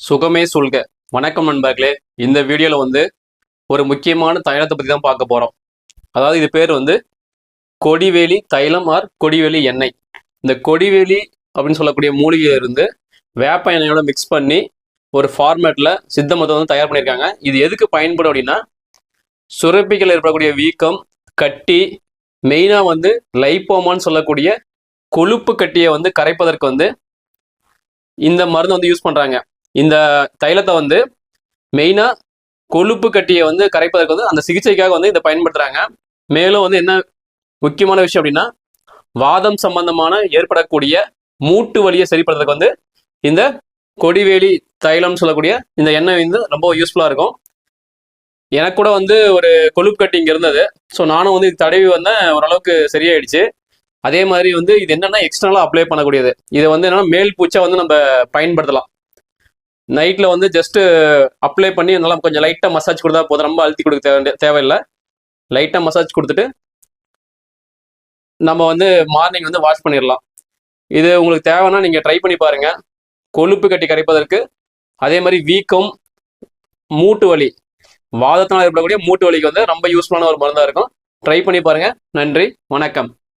சுகமே சொல்க. வணக்கம் நண்பர்களே. இந்த வீடியோவில் வந்து ஒரு முக்கியமான தைலத்தை பற்றி தான் பார்க்க போகிறோம் அதாவது இது பேர் வந்து கொடிவேலி தைலம் ஆர் கொடிவேலி எண்ணெய். இந்த கொடிவேலி அப்படின்னு சொல்லக்கூடிய மூலிகையில இருந்து வேப்ப எண்ணெயோட மிக்ஸ் பண்ணி ஒரு ஃபார்மேட்டில் சித்த மருத்துவம் வந்து தயார் பண்ணியிருக்காங்க. இது எதுக்கு பயன்படும் அப்படின்னா சுரப்பிகள் ஏற்படக்கூடிய வீக்கம் கட்டி மெயினாக வந்து லைப்போமான்னு சொல்லக்கூடிய கொழுப்பு கட்டியை வந்து கரைப்பதற்கு வந்து இந்த மருந்து வந்து யூஸ் பண்ணுறாங்க இந்த தைலத்தை வந்து மெயினாக கொழுப்பு கட்டியை வந்து கரைப்பதற்கு வந்து அந்த சிகிச்சைக்காக வந்து இதை பயன்படுத்துகிறாங்க மேலும் வந்து என்ன முக்கியமான விஷயம் அப்படின்னா வாதம் சம்பந்தமான ஏற்படக்கூடிய மூட்டு வலியை சரிப்படுறதுக்கு வந்து இந்த கொடிவேலி தைலம்னு சொல்லக்கூடிய இந்த எண்ணெய் வந்து ரொம்ப யூஸ்ஃபுல்லாக இருக்கும். எனக்கு கூட வந்து ஒரு கொழுப்பு கட்டி இங்கே இருந்தது. ஸோ நானும் வந்து இது தடவி வந்தேன் ஓரளவுக்கு சரியாயிடுச்சு. அதே மாதிரி வந்து இது என்னென்னா எக்ஸ்டர்னலாக அப்ளை பண்ணக்கூடியது. இதை வந்து என்னென்னா மேல் பூச்சா வந்து நம்ம பயன்படுத்தலாம். நைட்டில் வந்து ஜஸ்ட்டு அப்ளை பண்ணி நல்லா கொஞ்சம் லைட்டாக மசாஜ் கொடுத்தா போதும். ரொம்ப அழுத்தி கொடுக்க தேவை தேவையில்லை. லைட்டாக மசாஜ் கொடுத்துட்டு நம்ம வந்து மார்னிங் வந்து வாஷ் பண்ணிடலாம். இது உங்களுக்கு தேவைன்னா நீங்கள் ட்ரை பண்ணி பாருங்கள் கொழுப்பு கட்டி கரைப்பதற்கு அதே மாதிரி வீக்கம் மூட்டு வலி வாதத்தினால் ஏற்படக்கூடிய மூட்டு வலிக்கு வந்து ரொம்ப யூஸ்ஃபுல்லான ஒரு மருந்தாக இருக்கும். ட்ரை பண்ணி பாருங்கள் நன்றி வணக்கம்.